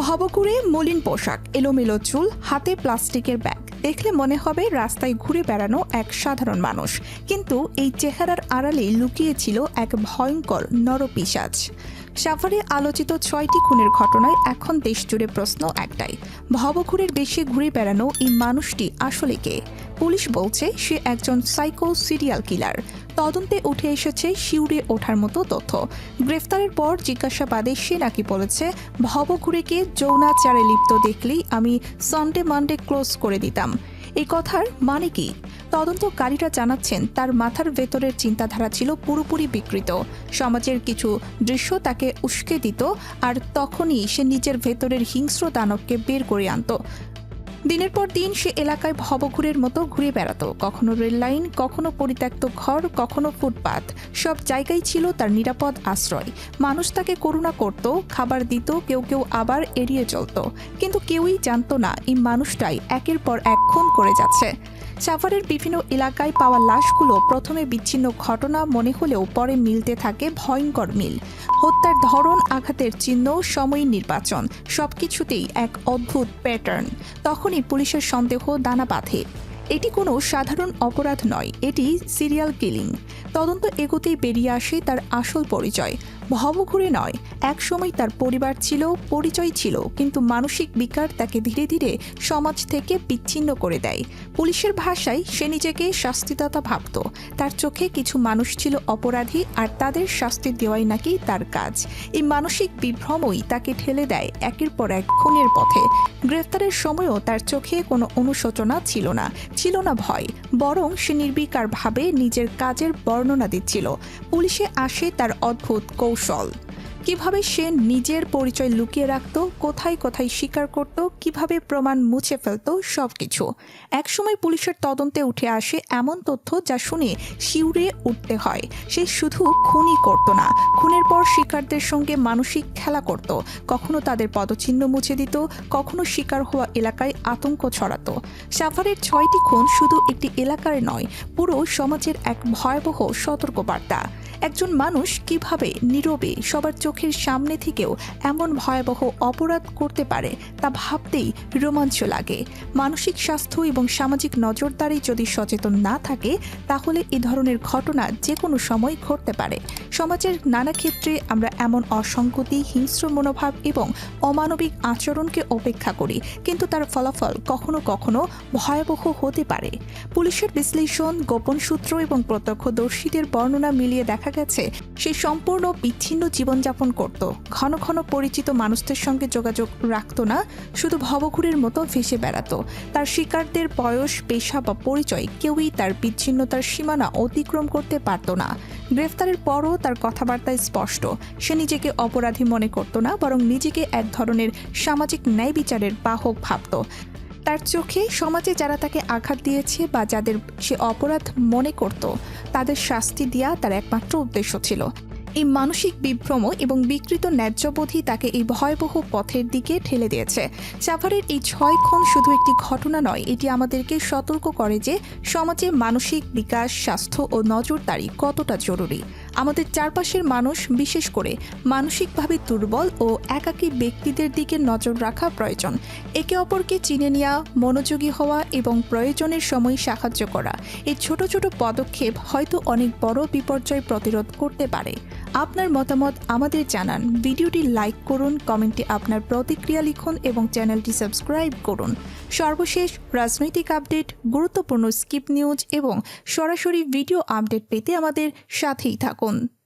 ভবঘুরে মলিন পোশাক, এলোমেলো চুল, হাতে প্লাস্টিকের ব্যাগ। দেখলে মনে হবে রাস্তায় ঘুরে বেড়ানো এক সাধারণ মানুষ। কিন্তু এই চেহারার আড়ালে লুকিয়েছিল এক ভয়ঙ্কর নরপিসাজ সাফারে আলোচিত ছয়টি খুনের ঘটনায় এখন দেশ জুড়ে প্রশ্ন একটাই। ভবঘুরের বেশি ঘুরে বেড়ানো এই মানুষটি আসলে কে? পুলিশ বলছে, সে একজন সাইকো সিরিয়াল কিলার। তদন্তে উঠে এসেছে শিউরে ওঠার মতো তথ্য। গ্রেফতারের পর জিজ্ঞাসাবাদে সে নাকি বলেছে ভবঘুরেকে যৌনাচারে লিপ্ত দেখলেই আমি সানডে মানডে ক্লোজ করে দিতাম। এই কথার মানে কি? তদন্তকারীরা জানাচ্ছেন, তার মাথার ভেতরের চিন্তাধারা ছিল পুরোপুরি বিকৃত। সমাজের কিছু দৃশ্য তাকে উস্কে দিত, আর তখনই সে নিজের ভেতরের হিংস্র দানবকে বের করে আনতো। দিনের পর দিন সে এলাকায় ভবঘুরের মতো ঘুরে বেড়াতো। কখনো রেল লাইন, কখনো পরিত্যক্ত ঘর, কখনো ফুটপাত। সব জায়গায় ছিল তার নিরাপদ আশ্রয়। মানুষ তাকে করুণা করত, খাবার দিত, কেউ কেউ আবার এড়িয়ে চলত। কিন্তু কেউই জানতো না এই মানুষটাই একের পর এক খুন করে যাচ্ছে। সাভারের বিভিন্ন এলাকায় পাওয়া লাশগুলো প্রথমে বিচ্ছিন্ন ঘটনা মনে হলেও পরে মিলতে থাকে ভয়ঙ্কর মিল। হত্যার ধরন, আঘাতের চিহ্ন, সময় নির্বাচন, সবকিছুতেই এক অদ্ভুত প্যাটার্ন তখনই পুলিশের সন্দেহ দানা বাঁধে। এটি কোনো সাধারণ অপরাধ নয়, এটি সিরিয়াল কিলিং তদন্ত এগোতেই বেরিয়ে আসে তার আসল পরিচয়। ভবঘুরে নয় একসময় তার পরিবার ছিল, পরিচয় ছিল, কিন্তু মানসিক বিকার তাকে ধীরে ধীরে সমাজ থেকে বিচ্ছিন্ন করে দেয়। পুলিশের ভাষায় সে নিজেকে শাস্তিদাতা ভাবত। তার চোখে কিছু মানুষ ছিল অপরাধী আর তাদের শাস্তি দেওয়াই নাকি তার কাজ। এই মানসিক বিভ্রমই তাকে ঠেলে দেয় একের পর এক খুনের পথে। গ্রেফতারের সময়ও তার চোখে কোনো অনুশোচনা ছিল না ছিল না ভয়। বরং সে নির্বিকারভাবে নিজের কাজের বর্ণনা দিচ্ছিল। পুলিশে আসে তার অদ্ভুত কৌশল কীভাবে সে নিজের পরিচয় লুকিয়ে রাখত, কোথায় কোথায় স্বীকার করত, কীভাবে প্রমাণ মুছে ফেলত, সবকিছু। একসময় পুলিশের তদন্তে উঠে আসে এমন তথ্য যা শুনে শিউরে উঠতে হয়। সে শুধু খুনই করত না, খুনের পর শিকারদের সঙ্গে মানসিক খেলা করত, কখনো তাদের পদচিহ্ন মুছে দিত, কখনো শিকার হওয়া এলাকায় আতঙ্ক ছড়াতো। সাফারের ছয়টি খুন শুধু একটি এলাকার নয়, পুরো সমাজের এক ভয়াবহ সতর্কবার্তা। একজন মানুষ কীভাবে নীরবে সবার চোখের সামনে থেকেও এমন ভয়াবহ অপরাধ করতে পারে তা ভাবতেই রোমাঞ্চ লাগে। মানসিক স্বাস্থ্য এবং সামাজিক নজরদারি যদি সচেতন না থাকে, তাহলে এ ধরনের ঘটনা যে কোনো সময় ঘটতে পারে। সমাজের নানা ক্ষেত্রে আমরা এমন অসঙ্গতি, হিংস্র মনোভাব এবং অমানবিক আচরণকে অপেক্ষা করি, কিন্তু তার ফলাফল কখনো কখনো ভয়াবহ হতে পারে। পুলিশের বিশ্লেষণ, গোপন সূত্র এবং প্রত্যক্ষদর্শীদের বর্ণনা মিলিয়ে দেখা গেছে, সে সম্পূর্ণ বিচ্ছিন্ন জীবনযাপন করত। ঘন ঘন পরিচিত মানুষদের সঙ্গে যোগাযোগ রাখত না, শুধু ভবঘুরের মতো ভেসে বেড়াতো। তার শিকারদের বয়স, পেশা বা পরিচয় কেউই তার বিচ্ছিন্নতার সীমানা অতিক্রম করতে পারত না। গ্রেফতারের পরও তার কথাবার্তায় স্পষ্ট, সে নিজেকে অপরাধী মনে করত না, বরং নিজেকে এক ধরনের সামাজিক ন্যায় বিচারের বাহক ভাবত। তার চোখে সমাজে যারা তাকে আঘাত দিয়েছে বা যাদের সে অপরাধ মনে করত, তাদের শাস্তি দেওয়া তার একমাত্র উদ্দেশ্য ছিল। এই মানসিক বিভ্রম এবং বিকৃত ন্যায্যবোধই তাকে এই ভয়াবহ পথের দিকে ঠেলে দিয়েছে। সাভারের এই ছয় খুন শুধু একটি ঘটনা নয়, এটি আমাদেরকে সতর্ক করে যে সমাজে মানসিক বিকাশ, স্বাস্থ্য ও নজরদারি কতটা জরুরি। আমাদের চারপাশের মানুষ, বিশেষ করে মানসিকভাবে দুর্বল ও একাকী ব্যক্তিদের দিকে নজর রাখা প্রয়োজন। একে অপরকে চিনে নেওয়া, মনোযোগী হওয়া এবং প্রয়োজনের সময় সাহায্য করা। এই ছোট ছোট পদক্ষেপ হয়তো অনেক বড় বিপর্যয় প্রতিরোধ করতে পারে। আপনার মতামত আমাদের জানান। ভিডিওটি লাইক করুন, কমেন্টে আপনার প্রতিক্রিয়া লিখুন এবং চ্যানেলটি সাবস্ক্রাইব করুন। সর্বশেষ রাজনৈতিক আপডেট, গুরুত্বপূর্ণ স্কিপ নিউজ এবং সরাসরি ভিডিও আপডেট পেতে আমাদের সাথেই থাকুন।